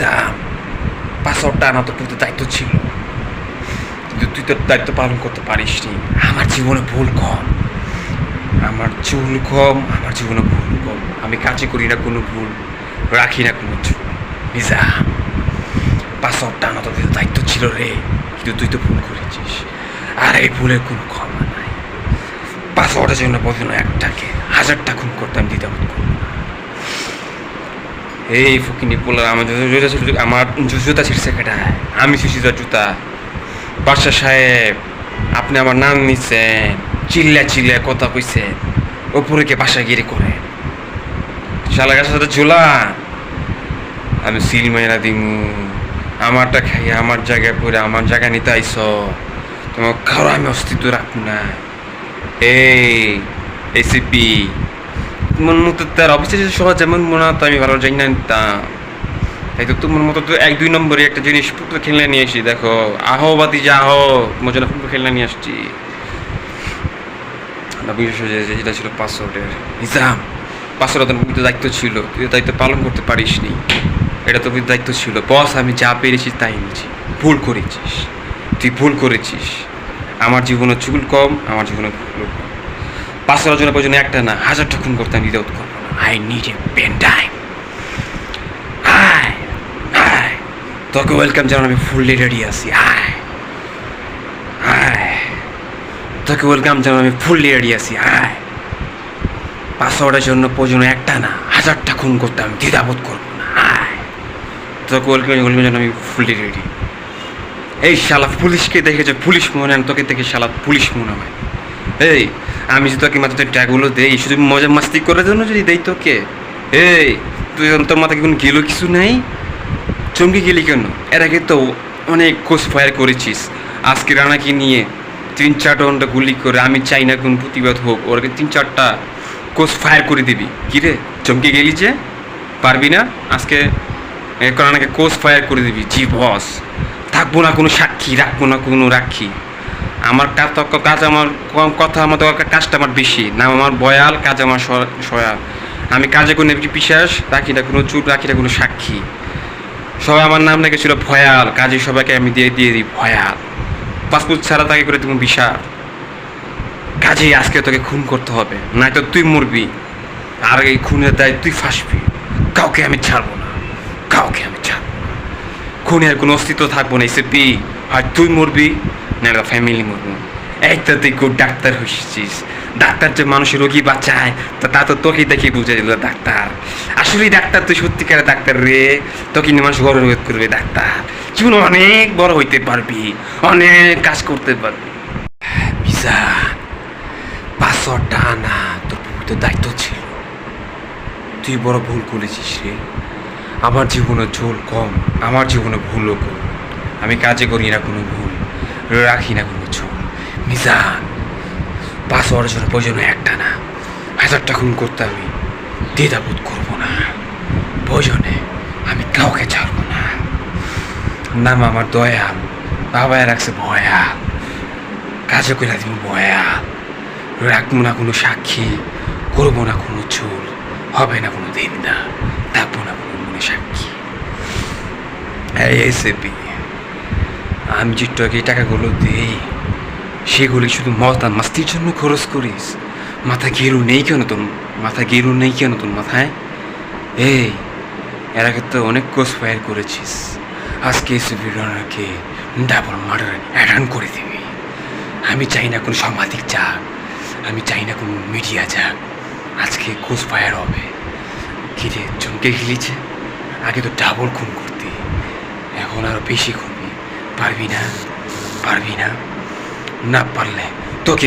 নিজাম পাসওয়ার্ডটা আনা তো কিন্তু দায়িত্ব ছিল। কিন্তু তুই তোর দায়িত্ব পালন করতে পারিস নি আমার জীবনে ভুল কম। আমার চুল কম, আমার জীবনে ভুল কম। আমি কাজে করি না কোনো ভুল, রাখি না কোনো চুল। নিজাম পাসওয়ার্ডটা আনা তো দায়িত্ব ছিল রে। কিন্তু তুই তো ভুল করেছিস। আর এই ভুলের কোনো ক্ষমা নাই। পাসওয়ার্ডের জন্য প্রতিদিন একটাকে হাজারটা খুন করতাম দ্বিধাবোধ করব না। এই ফকিনি পোলার আমার জুতা আমার জুতা ছিঁড়ছে কেটায় আমি তার জুতা। বাদশা সাহেব, আপনি আমার নাম নিচ্ছেন চিল্লা চিল্লা কথা কইছেন, ওপরে কে বাসা গিরি করে শালা গাছের সাথে ঝোলা। আমি সিল মেয়েরা দিমু। আমারটা খাই আমার জায়গায় পড়ে, আমার জায়গা নিতে আইস। তোমার কারও আমি অস্তিত্ব রাখব না। এই, এসিপি তোমার মতো তার অফিসে সহজ, যেমন মনে হতো আমি ভালো জানি না নিতাম তাই তো তোমার মতো তো এক, দুই নম্বরে একটা জিনিস, ফুটবল খেলনা নিয়ে আসি, দেখো। আহো, বাতি, যা, আহো মজা ফুটবল খেলনা নিয়ে আসছি। যেটা ছিল পাসওয়ার্ডের নিজাম পাসওয়ার্ড তো দায়িত্ব ছিল, তুই দায়িত্ব পালন করতে পারিস নি এটা তো দায়িত্ব ছিল। বস, আমি যা পেরেছি তাই নিয়েছি। ভুল করেছিস। তুই ভুল করেছিস। আমার জীবনে চুল কম, আমার জীবনে ভুল কম। পাঁচশো জনের পর্যন্ত একটা না হাজারটা খুন করতে আমি দ্বিধাবোধ করব I need a pen time আয় আয় তোকে ওয়েলকাম জানানো, আমি ফুললি রেডি আছি। আয় আয় তোকে ওয়েলকাম জানানো, আমি ফুললি রেডি আছি। আয় পাসওয়ার্ডের জন্য প্রয়োজন একটা না, হাজারটা খুন করতে আমি দ্বিধাবোধ করব না। আয় তোকে ওয়েলকাম ওয়েলকাম জানানো, আমি ফুললি রেডি এই শালা পুলিশকে দেখেছে? পুলিশ মনে হয় তোকে দেখে শালা পুলিশ মনে হয়। এই আমি যদি তোকে মাথাতে ট্যাগুলো দেই, শুধু মজা মাস্তি করার জন্য যদি দেই তোকে? এই তুই তোর মাথায় কোনো গেলো কিছু নেই? চমকে গেলি কেন? এর আগে তো অনেক কোষ ফায়ার করেছিস। আজকে রানাকে নিয়ে তিন চারটা ঘণ্টা গুলি করে আমি চাই না কোন প্রতিবাদ হোক ওরকে তিন চারটা কোষ ফায়ার করে দিবি। কি রে, চমকে গেলি যে? পারবি না? আজকে রানাকে কোষ ফায়ার করে দিবি, জি বস থাকব না কোনো সাক্ষী, রাখব না কোনো রাক্ষী। আমার কাজ তো- কাজ আমার কম, কথা আমার দরকার, কাজটা আমার বেশি। নাম আমার বয়াল, কাজ আমার সয়াল আমি কাজে কোনো বিশ্বাস রাখি না কোনো চুপ রাখি না কোনো সাক্ষী। সবাই আমার নাম রেখেছিল ভয়াল, কাজে সবাইকে আমি দিয়ে দিয়ে দিই ভয়াল। পাসপোর্ট ছাড়া তাকে করে তুমি বিশাল কাজেই আজকে তোকে খুন করতে হবে নয়তো তুই মরবি। আর এই খুনের দায় তুই ফাঁসবি। কাউকে আমি ছাড়বো না, কাউকে আমি ছাড়বো না। খুনের কোনো অস্তিত্ব থাকব না এসে পি হয় তুই মরবি না ফ্যামিলি মরবো তো তুই খুব ডাক্তার হয়েছিস ডাক্তার যে মানুষের রোগী বাঁচায়, তা তা তো তোকেই দেখে বুঝে দিল ডাক্তার। আসলে ডাক্তার তুই সত্যিকারের ডাক্তার রে? তোকে মানুষ গৌরব করবে ডাক্তার। জীবনে অনেক বড় হইতে পারবি। অনেক কাজ করতে পারবি। ভিসা পাসওয়ার্ডটা আনা তোর তো দায়িত্ব ছিল। তুই বড় ভুল করেছিস রে। আমার জীবনে ঝোল কম, আমার জীবনে ভুলও কম। আমি কাজে করি না কোনো ভুল। রাখি না কোনো ঝোল মিজান পাসওয়ার্ডের জন্য প্রয়োজন একটা না। হাজারটা খুন করতে আমি দ্বিধাবোধ করব না। প্রয়োজনে আমি কাউকে ছাড়বো না। নাম আমার দয়াল বাবায় রাখছে ভয়াল। কাজে করে দিব ভয়াল। রাখব না কোনো সাক্ষী, করব না কোনো চুল হবে না কোনো দিন না থাকব না কোনো মনে সাক্ষী। এই এসএপি আমি যে তোকে টাকাগুলো দিই, সেগুলি শুধু মজা মাস্তির জন্য খরচ করিস। মাথা গেরু নেই কেন তোর, মাথা গেরু নেই কেন তোর মাথায়? এই, এর আগে তো অনেক কোর্স ফায়ার করেছিস। আজকে রানাকে ডাবল মার্ডার অ্যাডান করে দিবি। আমি চাই না কোনো সাংবাদিক যাক, আমি চাই না কোনো মিডিয়া যাক। আজকে কোর্স ফায়ার হবে। কিরে চমকে গিলিছে আগে তো ডাবল খুন করতি, এখন আরও বেশি খুনবি পারবি না পারবি না। না পারলে তোকে